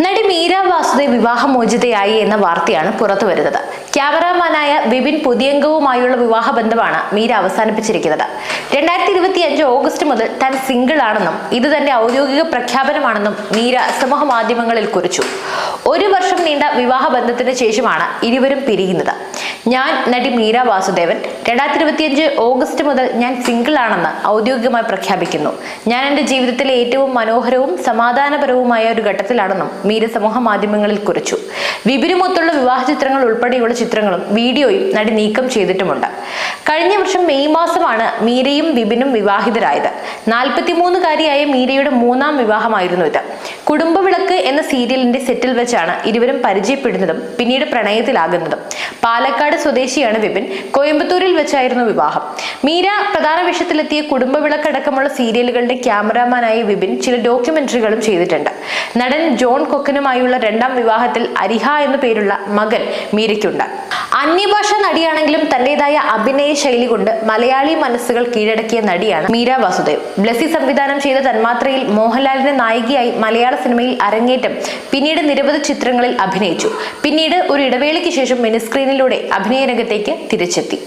നടി മീര വാസുദേവ് വിവാഹമോചിതയായി എന്ന വാർത്തയാണ് പുറത്തു വരുന്നത്. ക്യാമറാമാനായ വിപിൻ പുതിയംഗവുമായുള്ള വിവാഹബന്ധമാണ് മീര അവസാനിപ്പിച്ചിരിക്കുന്നത്. രണ്ടായിരത്തി ഇരുപത്തി അഞ്ച് ഓഗസ്റ്റ് മുതൽ താൻ സിംഗിൾ ആണെന്നും ഇത് തന്റെ ഔദ്യോഗിക പ്രഖ്യാപനമാണെന്നും മീര സമൂഹ മാധ്യമങ്ങളിൽ കുറിച്ചു. ഒരു വർഷം നീണ്ട വിവാഹ ബന്ധത്തിന് ശേഷമാണ് ഇരുവരും പിരിയുന്നത്. ഞാൻ നടി മീര വാസുദേവൻ രണ്ടായിരത്തി ഇരുപത്തിയഞ്ച് ഓഗസ്റ്റ് മുതൽ ഞാൻ സിംഗിൾ ആണെന്ന് ഔദ്യോഗികമായി പ്രഖ്യാപിക്കുന്നു. ഞാൻ എന്റെ ജീവിതത്തിലെ ഏറ്റവും മനോഹരവും സമാധാനപരവുമായ ഒരു ഘട്ടത്തിലാണെന്നും മീര സമൂഹ മാധ്യമങ്ങളിൽ കുറിച്ചു. വിപിനുമൊത്തുള്ള വിവാഹ ചിത്രങ്ങൾ ഉൾപ്പെടെയുള്ള ചിത്രങ്ങളും വീഡിയോയും നടി നീക്കം ചെയ്തിട്ടുമുണ്ട്. കഴിഞ്ഞ വർഷം മെയ് മാസമാണ് മീരയും വിപിനും വിവാഹിതരായത്. നാൽപ്പത്തിമൂന്നുകാരിയായ മീരയുടെ മൂന്നാം വിവാഹമായിരുന്നു ഇത്. കുടുംബവിളക്ക് എന്ന സീരിയലിന്റെ സെറ്റിൽ വെച്ചാണ് ഇരുവരും പരിചയപ്പെടുന്നതും പിന്നീട് പ്രണയത്തിലാകുന്നതും. പാലക്കാട് സ്വദേശിയാണ് വിപിൻ. കോയമ്പത്തൂരിൽ വെച്ചായിരുന്നു വിവാഹം. മീര പ്രധാന വേഷത്തിലെത്തിയ കുടുംബവിളക്കടക്കമുള്ള സീരിയലുകളുടെ ക്യാമറാമാനായ വിപിൻ ചില ഡോക്യുമെന്ററികളും ചെയ്തിട്ടുണ്ട്. നടൻ ജോൺ കൊക്കനുമായുള്ള രണ്ടാം വിവാഹത്തിൽ അരിഹ എന്നു പേരുള്ള മകൻ മീരയ്ക്കുണ്ട്. അന്യഭാഷാ നടിയാണെങ്കിലും തന്റേതായ അഭിനയ ശൈലി കൊണ്ട് മലയാളി മനസ്സുകൾ കീഴടക്കിയ നടിയാണ് മീര വാസുദേവ്. ബ്ലസി സംവിധാനം ചെയ്ത തന്മാത്രയിൽ മോഹൻലാലിന്റെ നായികയായി മലയാള സിനിമയിൽ അരങ്ങേറ്റം പിന്നീട് നിരവധി ചിത്രങ്ങളിൽ അഭിനയിച്ചു. പിന്നീട് ഒരു ഇടവേളയ്ക്ക് ശേഷം മിനിസ്ക്രീനിലൂടെ അഭിനയ രംഗത്തേക്ക് തിരിച്ചെത്തി.